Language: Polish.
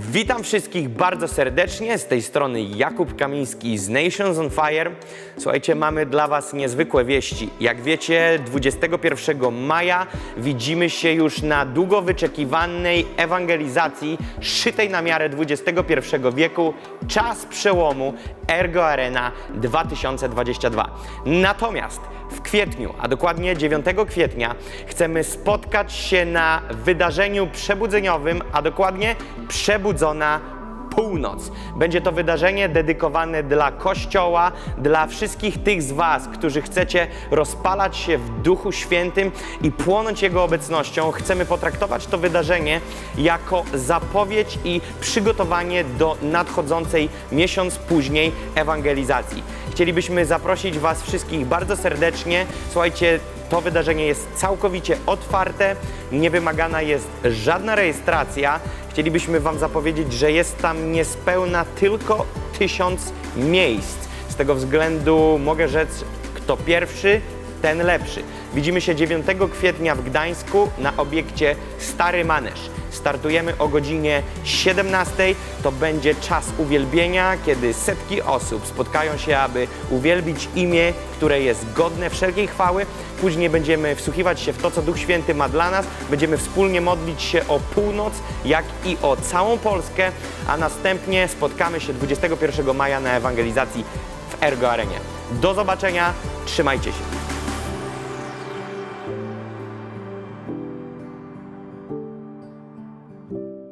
Witam wszystkich bardzo serdecznie. Z tej strony Jakub Kamiński z Nations on Fire. Słuchajcie, mamy dla Was niezwykłe wieści. Jak wiecie, 21 maja widzimy się już na długo wyczekiwanej ewangelizacji szytej na miarę XXI wieku. Czas przełomu Ergo Arena 2022. Natomiast kwietniu, a dokładnie 9 kwietnia, chcemy spotkać się na wydarzeniu przebudzeniowym, a dokładnie Przebudzona Północ. Będzie to wydarzenie dedykowane dla Kościoła, dla wszystkich tych z Was, którzy chcecie rozpalać się w Duchu Świętym i płonąć Jego obecnością. Chcemy potraktować to wydarzenie jako zapowiedź i przygotowanie do nadchodzącej miesiąc później ewangelizacji. Chcielibyśmy zaprosić Was wszystkich bardzo serdecznie. Słuchajcie, to wydarzenie jest całkowicie otwarte, nie wymagana jest żadna rejestracja. Chcielibyśmy Wam zapowiedzieć, że jest tam niespełna tylko tysiąc miejsc. Z tego względu mogę rzec, kto pierwszy, ten lepszy. Widzimy się 9 kwietnia w Gdańsku na obiekcie Stary Manesz. Startujemy o godzinie 17. To będzie czas uwielbienia, kiedy setki osób spotkają się, aby uwielbić imię, które jest godne wszelkiej chwały. Później będziemy wsłuchiwać się w to, co Duch Święty ma dla nas. Będziemy wspólnie modlić się o północ, jak i o całą Polskę, a następnie spotkamy się 21 maja na ewangelizacji w Ergo Arenie. Do zobaczenia, trzymajcie się.